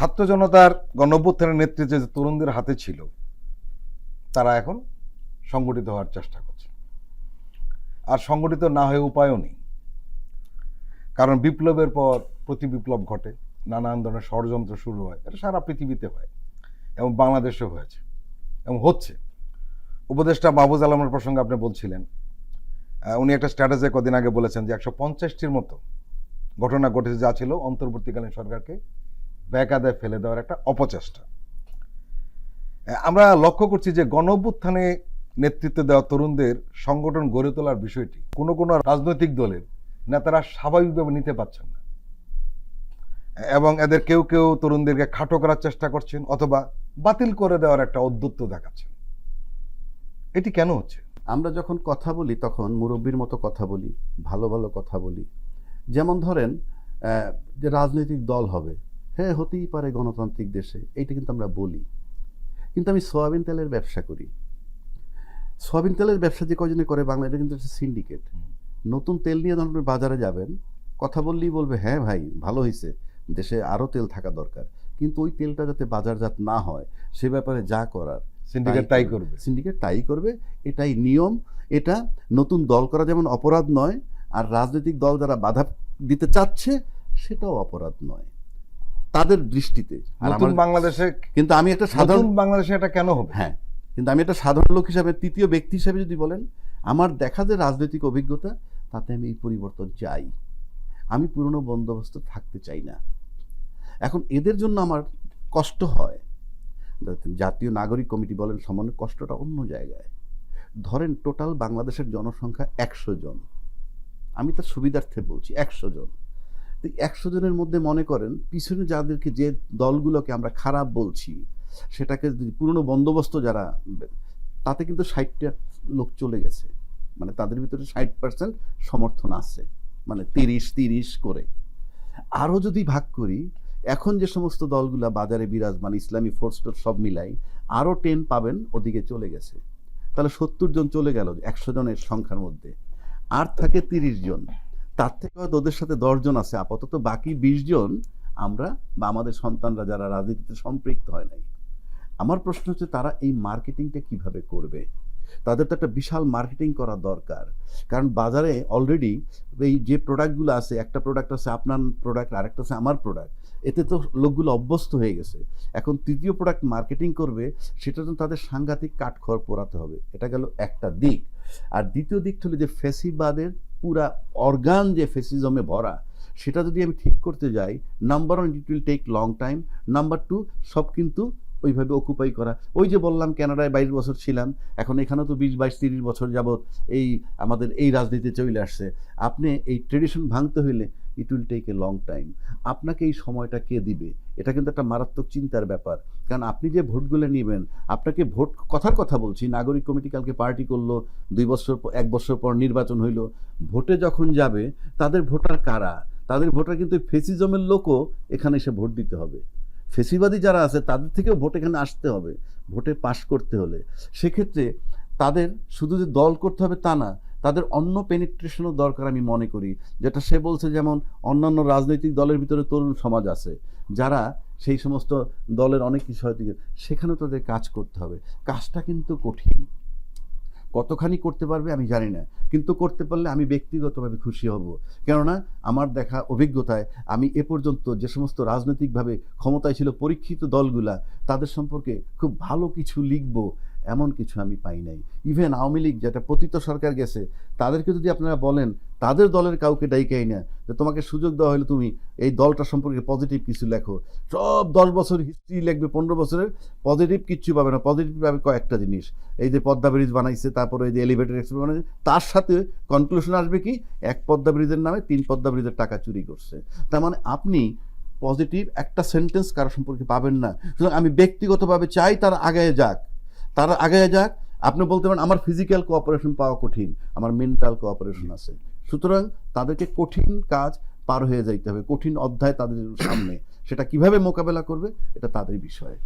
ছাত্র জনতার গণঅভ্যুত্থানের নেতৃত্বে যে তরুণদের হাতে ছিল, তারা এখন সংগঠিত হওয়ার চেষ্টা করছে। আর সংগঠিত না হয়ে উপায়ও নেই। কারণ বিপ্লবের পর প্রতি বিপ্লব ঘটে নানান ধরনের ষড়যন্ত্র শুরু হয়, এটা সারা পৃথিবীতে হয় এবং বাংলাদেশেও হয়েছে এবং হচ্ছে। উপদেষ্টা মাহবুজ আলমের প্রসঙ্গে আপনি বলছিলেন উনি একটা স্ট্র্যাটেজি কদিন আগে বলেছেন যে একশো পঞ্চাশটির মতো ঘটনা ঘটেছে, যা ছিল অন্তর্বর্তীকালীন সরকারকে ব্যাকাদায় ফেলে দেওয়ার একটা অপচেষ্টা। আমরা লক্ষ্য করছি যে গণ অভ্যুত্থানে নেতৃত্ব দেওয়া তরুণদের সংগঠন গড়ে তোলার বিষয়টি কোনো কোনো রাজনৈতিক দলের নেতারা স্বাভাবিকভাবে নিতে পারছেন না। এবং এদের কেউ কেউ তরুণদেরকে খাটো করার চেষ্টা করছেন অথবা বাতিল করে দেওয়ার একটা উদ্যত্ত দেখাচ্ছেন। এটি কেন হচ্ছে? আমরা যখন কথা বলি, তখন মুরব্বীর মতো কথা বলি, ভালো ভালো কথা বলি। যেমন ধরেন যে রাজনৈতিক দল হবে হ্যাঁ হতেই পারে গণতান্ত্রিক দেশে এইটা কিন্তু আমরা বলি। কিন্তু আমি সয়াবিন তেলের ব্যবসা করি। সয়াবিন তেলের ব্যবসা যে কজনে করে বাংলা এটা কিন্তু একটা সিন্ডিকেট নতুন তেল নিয়ে যখন আপনি বাজারে যাবেন কথা বললেই বলবে হ্যাঁ ভাই ভালো হয়েছে দেশে আরও তেল থাকা দরকার। কিন্তু ওই তেলটা যাতে বাজারজাত না হয় সে ব্যাপারে যা করার সিন্ডিকেট তাই করবে। সিন্ডিকেট তাই করবে এটাই নিয়ম। এটা নতুন দল করা যেমন অপরাধ নয় আর রাজনৈতিক দল যারা বাধা দিতে চাচ্ছে সেটাও অপরাধ নয়। তাদের দৃষ্টিতে। নতুন বাংলাদেশে কিন্তু আমি একটা সাধারণ বাংলাদেশে এটা কেন হবে? হ্যাঁ কিন্তু আমি একটা সাধারণ লোক হিসাবে তৃতীয় ব্যক্তি হিসাবে যদি বলেন আমার দেখা যে রাজনৈতিক অভিজ্ঞতা তাতে আমি এই পরিবর্তন চাই। আমি পুরনো বন্দোবস্ত থাকতে চাই না। এখন এদের জন্য আমার কষ্ট হয়। জাতীয় নাগরিক কমিটি বলেন সমানের কষ্টটা অন্য জায়গায়। ধরেন টোটাল বাংলাদেশের জনসংখ্যা একশো জন। আমি তার সুবিধার্থে বলছি একশো জন। একশো জনের মধ্যে মনে করেন, পিছনে যাদেরকে যে দলগুলোকে আমরা খারাপ বলছি, সেটাকে পুরনো বন্দোবস্ত যারা, তাতে কিন্তু ষাটটা লোক চলে গেছে। মানে তাদের ভিতরে ষাট পার্সেন্ট সমর্থন আছে মানে তিরিশ তিরিশ করে। আরও যদি ভাগ করি, এখন যে সমস্ত দলগুলা বাজারে বিরাজমান, ইসলামী ফোর্স সব মিলাই, আরও টেন পাবেন, ওদিকে চলে গেছে। তাহলে সত্তর জন চলে গেল একশো জনের সংখ্যার মধ্যে। আর থাকে তিরিশ জন। তার থেকে হয়তো ওদের সাথে দশজন আছে। আপাতত বাকি বিশ জন আমরা বা আমাদের সন্তানরা যারা রাজনীতিতে সম্পৃক্ত হয় নাই। আমার প্রশ্ন হচ্ছে, তারা এই মার্কেটিংটা কীভাবে করবে? তাদের তো একটা বিশাল মার্কেটিং করা দরকার। কারণ বাজারে অলরেডি এই যে প্রোডাক্টগুলো আছে, একটা প্রোডাক্ট আছে আপনার প্রোডাক্ট আরেকটা আছে আমার প্রোডাক্ট এতে তো লোকগুলো অভ্যস্ত হয়ে গেছে। এখন তৃতীয় প্রোডাক্ট মার্কেটিং করবে সেটা তো তাদের সাংঘাতিক কাঠখড় পোড়াতে হবে। এটা গেল একটা দিক। আর দ্বিতীয় দিকটা হলো যে ফেসিবাদের পুরা অর্গান যে ফেসিজমে ভরা, সেটা যদি আমি ঠিক করতে যাই number one it will take long time number two সব কিন্তু ওইভাবে অকুপাই করা। ওই যে বললাম ক্যানাডায় বাইশ বছর ছিলাম, এখন এখানে তো বিশ, বাইশ, তিরিশ বছর যাবৎ এই আমাদের এই রাজনীতি চলে আসছে। আপনি এই ট্রেডিশন ভাঙতে হইলে it will take a long time আপনাকে এই সময়টা কে দিবে? এটা কিন্তু একটা মারাত্মক চিন্তার ব্যাপার। কারণ আপনি যে ভোটগুলো নেবেন, আপনাকে ভোট কথার কথা বলছি, নাগরিক কমিটি কালকে পার্টি করল, দুই বছর এক বছর পর নির্বাচন হইল। ভোটে যখন যাবে, তাদের ভোটার কারা? তাদের ভোটার কিন্তু ফেসিজমের লোকও এখানে এসে ভোট দিতে হবে। ফেসিবাদী যারা আছে, তাদের থেকেও ভোট এখানে আসতে হবে। ভোটে পাশ করতে হলে। সেক্ষেত্রে তাদের শুধু যে দল করতে হবে তা না তাদের অন্য পেনিট্রেশনও দরকার আমি মনে করি। যেটা সে বলছে যেমন অন্যান্য রাজনৈতিক দলের ভিতরে তরুণ সমাজ আছে, যারা সেই সমস্ত দলের অনেক কিছু হয়তো সেখানেও তাদের কাজ করতে হবে। কাজটা কিন্তু কঠিন। কতখানি করতে পারবে আমি জানি না। কিন্তু করতে পারলে আমি ব্যক্তিগতভাবে খুশি হব। কেননা আমার দেখা অভিজ্ঞতায় আমি এ পর্যন্ত যে সমস্ত রাজনৈতিকভাবে ক্ষমতায় ছিল পরীক্ষিত দলগুলা, তাদের সম্পর্কে খুব ভালো কিছু লিখব। এমন কিছু আমি পাই নাই। ইভেন আওয়ামী লীগ যেটা পতিত সরকার গেছে, তাদেরকে যদি আপনারা বলেন, তাদের দলের কাউকে ডাইকাই না, যে তোমাকে সুযোগ দেওয়া হলে তুমি এই দলটা সম্পর্কে পজিটিভ কিছু লেখো। সব দশ বছর হিস্ট্রি লিখবে, পনেরো বছরের পজিটিভ কিচ্ছু পাবে না। পজিটিভ পাবে কয়েকটা জিনিস। এই যে পদ্মা ব্রিজ বানাইছে, তারপরে এই যে এলিভেটেড এক্সপ্রেস বানাইছে, তার সাথে কনক্লুশন আসবে কি? এক পদ্মা ব্রিজের নামে তিন পদ্মা ব্রিজের টাকা চুরি করছে। তার মানে আপনি পজিটিভ একটা সেন্টেন্স কারও সম্পর্কে পাবেন না। সুতরাং আমি ব্যক্তিগতভাবে চাই তার আগে যাক। তারা আগে যাক। আপনি বলতে পারেন আমার ফিজিক্যাল কোঅপারেশন পাওয়া কঠিন আমার মেন্টাল কোঅপারেশন আছে। সুতরাং তাদেরকে কঠিন কাজ পার হয়ে যাইতে হবে কঠিন অধ্যায় তাদের সামনে। সেটা কীভাবে মোকাবেলা করবে এটা তাদের বিষয়।